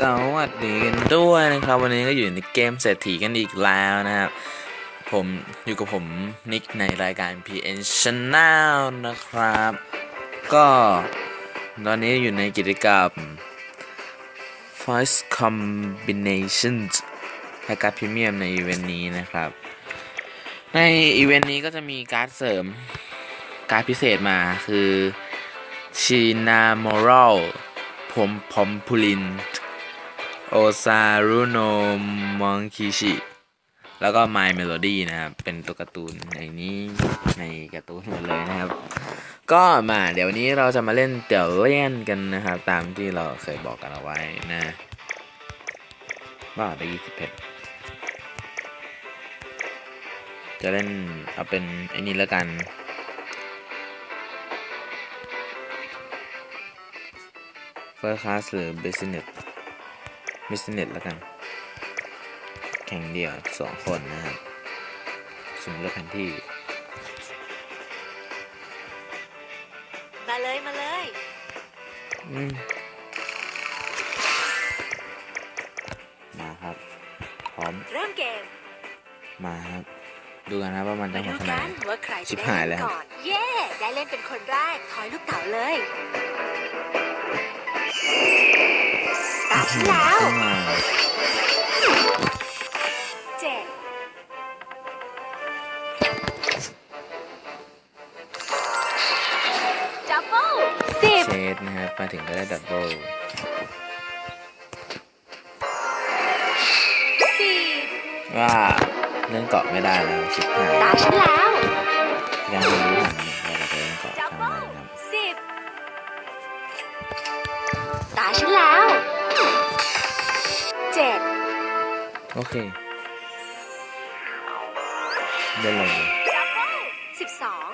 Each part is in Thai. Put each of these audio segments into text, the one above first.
สวัสดีกันด้วยนะครับ วันนี้ก็อยู่ในเกมเศรษฐีกันอีกแล้วนะครับ ผมอยู่กับผมนิกในรายการ PN Channel นะครับ ก็ตอนนี้อยู่ในกิจกรรม Voice Combinations และการพรีเมียมในอีเวนต์นี้นะครับ ในอีเวนต์นี้ก็จะมีการ์ดเสริม การ์ดพิเศษมาคือชินาโมรัลผมพอมพูลิน โอซารุโนมองคิชิ แล้วก็ My Melody นะครับ เป็นตัวการ์ตูนในนี้ในการ์ตูนหมดเลยนะครับ ก็มาเดี๋ยววันนี้เราจะมาเล่นเตี่ยวเล่นกันนะครับ ตามที่เราเคยบอกกันเอาไว้นะว่าได้ยี่สิบเพชรจะเล่นเอาเป็นไอ้นี้แล้วกัน First Class หรือเบสเน็ต Business Business แล้วกัน แข่งเดี่ยวสองคนนะครับสุ่มเลือกแผนที่ มาเลยมาเลยอืมมาครับ พร้อม เริ่มเกมมาครับ ดูกันนะครับว่ามันจะมาหมดูดขนากัดนไหน ว่าใครชิจะบได้หายแล้เล่วนครับก่อน เย่ได้เล่นเป็นคนแรกทอยลูกเต๋าเลย ตาฉันแล้วเข้ามาเจ็ดดับเบิลสิบเชดนะครับมาถึงก็ได้ดับเบิลสี่ว่าเล่นเกาะไม่ได้แล้วชิบหายตาฉันแล้วยังไม่รู้ทันเนี่ยว่าเราจะเล่นเกาะดับทำเบิไมลครับสิบตาฉันแล้ว เคเล่นเลยดับเบิลสิบสอง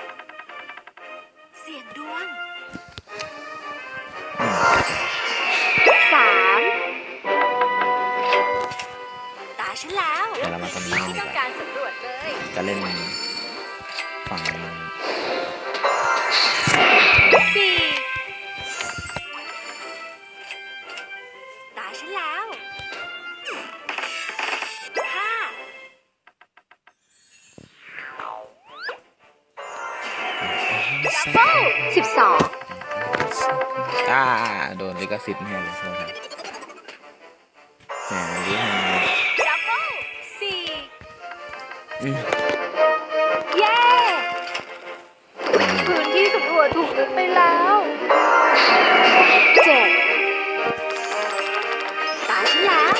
เสียงดวงอืมสามตาฉันแล้วเดี๋ยวเรามาตรงนี้กันที่ดีต้อกงว่าการสำรวจเลย จะเล่นฝั่งนี้ โดนลิขสิทธิ์แน่เลยใช่ไหมครับแหมลิฮาดับเบิลสี่อืมเย้พื้นที่สำรวจถูกยึดไปแล้วเจ็ดตาฉันแล้ว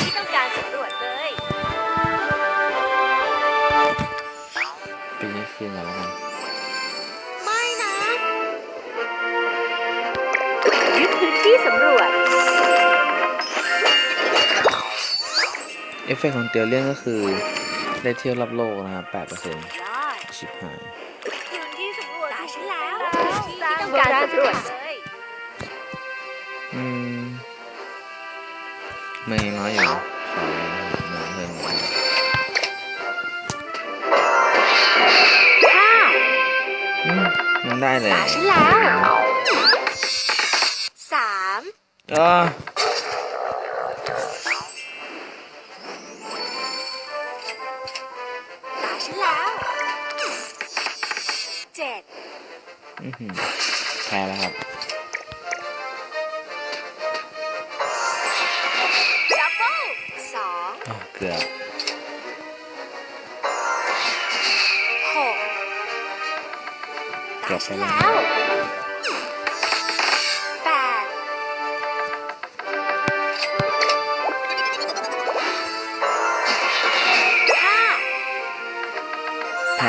ที่ต้องการสำรวจเลยปีนี้คืนแล้วกัน สำรวจ เอฟเฟกต์ของเตียวเลี่ยนก็คือได้เที่ยวรอบโลกนะครับ8%ยอดชิบหายพื้นที่สำรวจตาฉันแล้วที่ต้องการสำรวจเลยอืมเมย์น้อยอยู่ขอมาเพิ่มหน่อยห้าอืมมันได้เลยตาฉันแล้วสามเออตาฉันแล้วเจ็ดอื้อหือแพ้แล้วครับ ดับเบิลสองอ้าวเกือบหกเกืตาอบฉัไปนแล้ว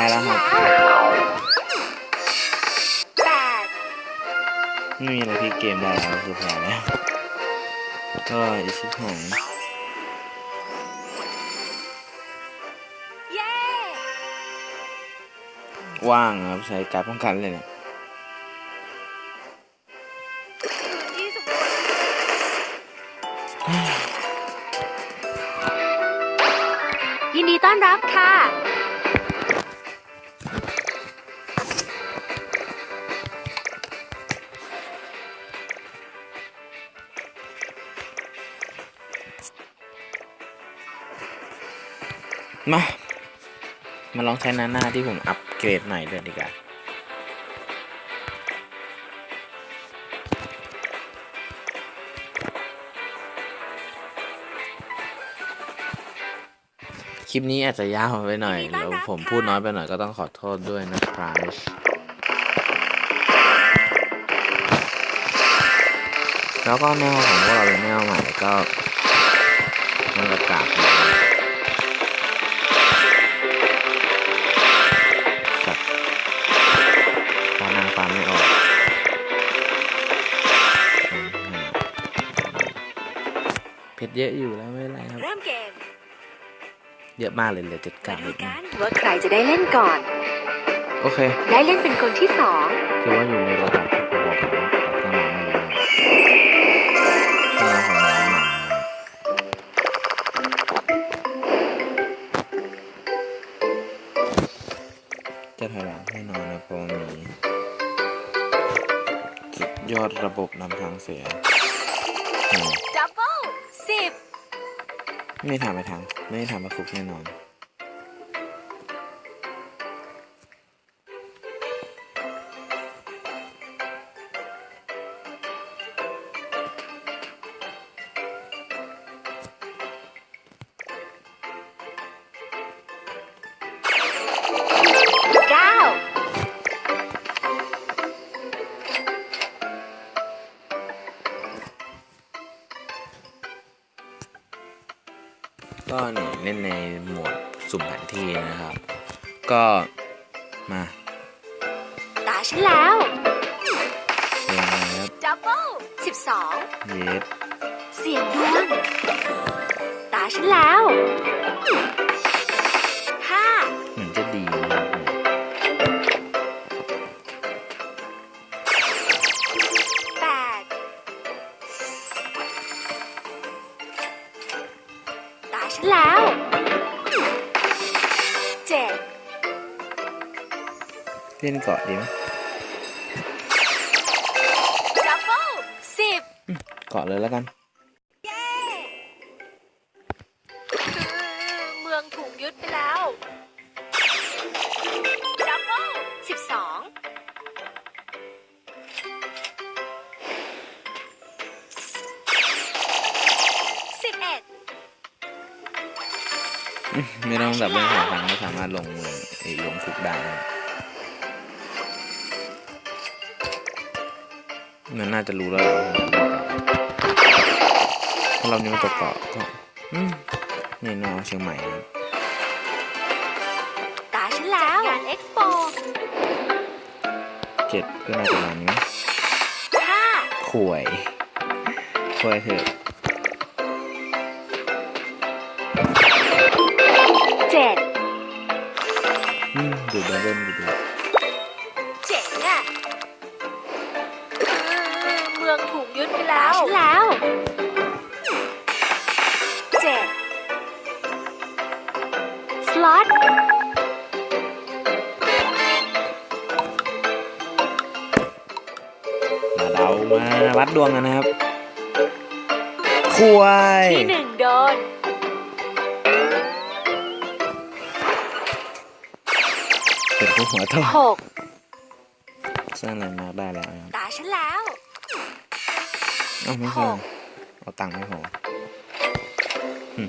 พ้แล้วครับ ไม่มีอะไรที่เกมได้แล้วคือแพ้แล้ว ก็อีกชิบหายเย้ว่างครับ ใช้การป้องกันเลยเนี่ยยินดีต้อนรับค่ะ มา มาลองใช้นาหน้าที่ผมอัปเกรดใหม่เลยดีกว่าคลิปนี้อาจจะยาวไปหน่อยยินดีต้วผมพูดน้อยไปหน่อยก็ต้องขอโทษด้วยนะครับแล้วก็แนวของพวกเราเป็นแนวใหม่ก็มันกระกาบ เพชรเยอะอยู่แล้วไม่เป็นไรครับเริ่มเกมเยอะมากเลยเหลยเจ็ดมาเก้าดูนิดนึกังนว่าใครจะได้เล่นก่อน โอเค ได้เล่นเป็นคนที่สองคือว่าอยู่ในระดับที่พอๆกับเครื่องน้องไม่รู้นะเครื่องน้องของน้องหนาจะถอยหลังให้นอนนะเพราะว่ามีสุดยอดระบบนำทางเสีย ไม่ทำไปทางไม่ได้ทำมาคุกแน่นอน ล่นในโหมดสุ่มแผนที่นะครับ ก็มาตาฉันแล้วเรียงเลยครับดับเบิลสิบสองเยสเสียงดวงตาฉันแล้ว ฉันแล้ว เจ็ดเล่นเกาะดีไหมดับเบิลสิบเกาะเลยแล้วกันคือเมืองถูกยึดไปแล้วดับเบิลสิบสองสิบเอ็ด ไม่ต้องดับเบิลของพันก็สามารถลงมือไอ้ลงคุกได้นะครับมันน่าจะรู้แล้วแหละว่าผมจะเล่นเกาะถ้าเรานิ้วตกเกาะก็อืมนี่นอเชียงใหม่นะครับตาฉันแล้วงานเอ็กซ์โปเจ็ดก็น่าจะมานี้ห้าข่วยข่วยเถอะ เจ็ดอืมดูดับเบิลดูดูเจ๋งอะคือเมืองถูกยึดไปแล้วฉันแล้วเจ็ดสล็อตมาเดามาวัดดวงกันนะครับข่วยที่หนึ่งโดน เป็นคู่หัวทองหกสร้างแลนด์มาร์คได้แล้วนะครับตาฉันแล้ว เอ้าไม่ใช่เอาตังค์ไม่พอหึ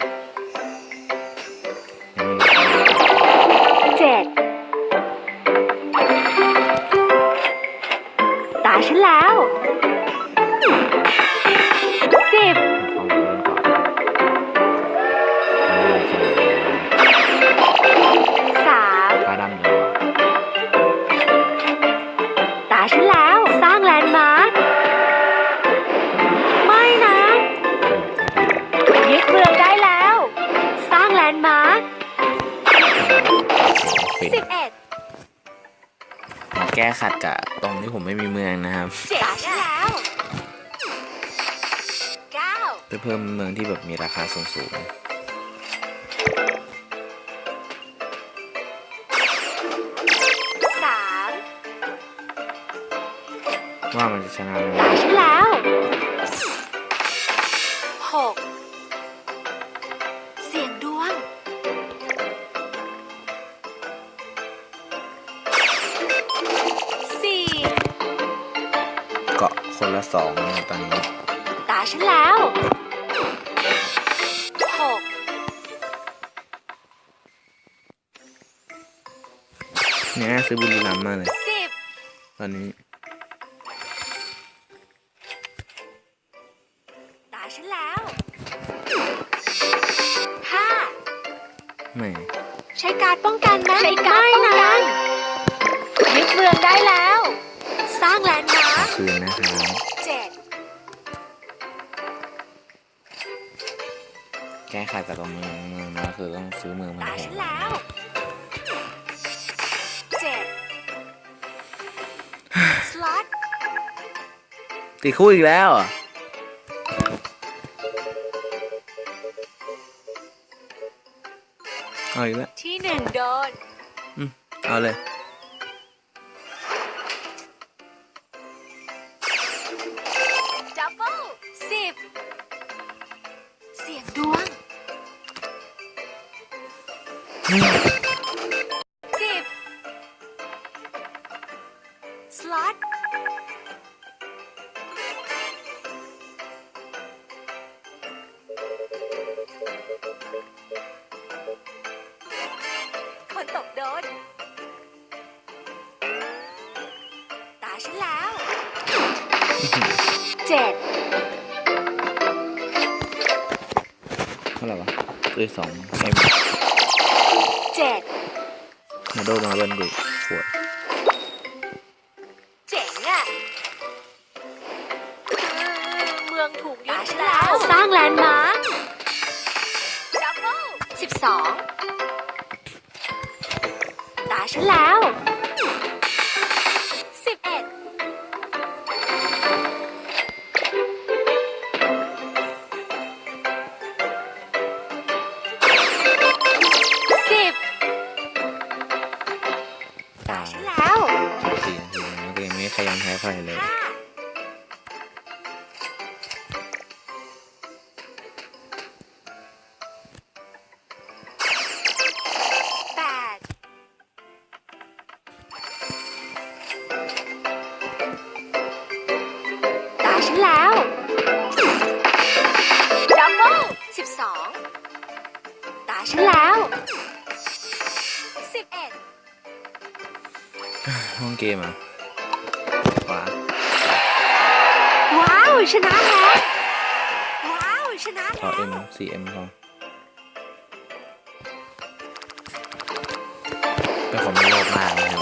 ยังไม่รู้เจ็ดตาฉันแล้ว สิบเอ็ดมาแก้ขัดกับตรงที่ผมไม่มีเมืองนะครับเจ็ดตาฉันแล้วเก้าเพื่อเพิ่มเมืองที่แบบมีราคาสูงสูงสามๆว่ามันจะชนะไหมตาฉันแล้วหก ครับตอนนี้ ตาฉันแล้วหกเนี่ยซื้อบุรีรัมย์มากเลย สิบตอนนี้ตาฉันแล้วห้าแหม่ใช้การดป้องกันไหมใช้การดป้องกันยึดเมืองได้แล้ว สร้างแลนด์มาร์ค คืนนะครับเจ็ดแก้ไขแต่ตัวเมืองเมืองนะคือต้องซื้อเมืองมาตาแทฉันนแล้วเจ็ดสล็อตติดคู่อีกแล้วเหรอเอาอีกแล้วที่หนึ่งโดนอืมเอาเลย สล็อตคนตกโดน ตาฉันแล้ว เจ็ด เท่าไหร่วะซื้อสองเอ็มเจ็ด มาโดมาเบิ้ลกูขวด องถูกยึดแล้ว สร้างแลนด์มาร์คดับเบิลสิบสองตาฉันแล้วสิบเอ็ดสิบตาฉันแล้วสี่นาทีแล้วก็ยังไม่ขยันแพ้ใครเลย ห้า ฉันแล้วสิบเอ็ดห้องเกมอะขวาว้าว ชนะแล้ว ว้าว ชนะขอแล้วเอ็มสี่เอ็มพอเป็นคนไม่โลภมากนะครับ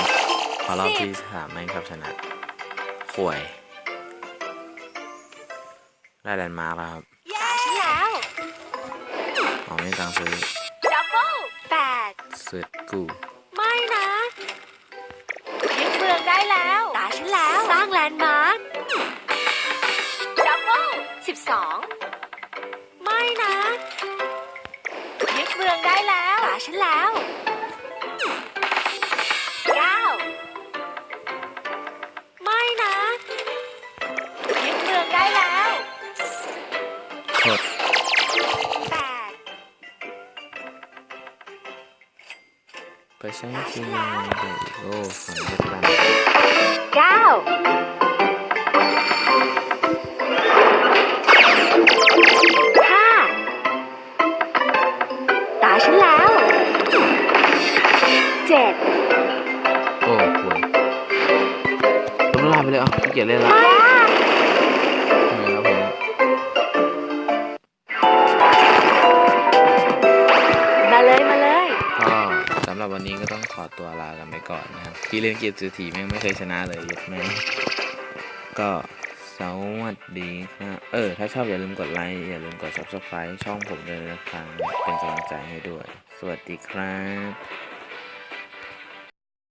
พอรอบที่สามไม่ครับชนะข่วย ได้แลนด์มาร์กแล้วครับตาฉันแล้ว อ๋อไม่มีตังค์ซื้อดับเบิลแป ดซื้อกูไม่นะยึดเมืองได้แล้ว ตาฉันแล้ว สร้างแลนด์มาร์คดับเบิลสิบสองไม่นะยึดเมืองได้แล้ว ตาฉันแล้ว ไปใช้ที่นี่เลยโอ้ฝั่งเวียดนามเก้าห้าตาฉันแล้วเจ็ดโอ้ห่วยล้มลาไปเลยเอะขี้เกียจเล่นละว้ รับวันนี้ก็ต้องขอตัวลากันไปก่อนนะครับ ที่เล่นเกมสือถีแม่งไม่เคยชนะเลยยัดแม่งก็สวัสดีครับเออ ถ้าชอบอย่าลืมกดไลค์ อย่าลืมกด subscribe ช่องผมด้วยนะครับ เป็นกำลังใจให้ด้วย สวัสดีครับ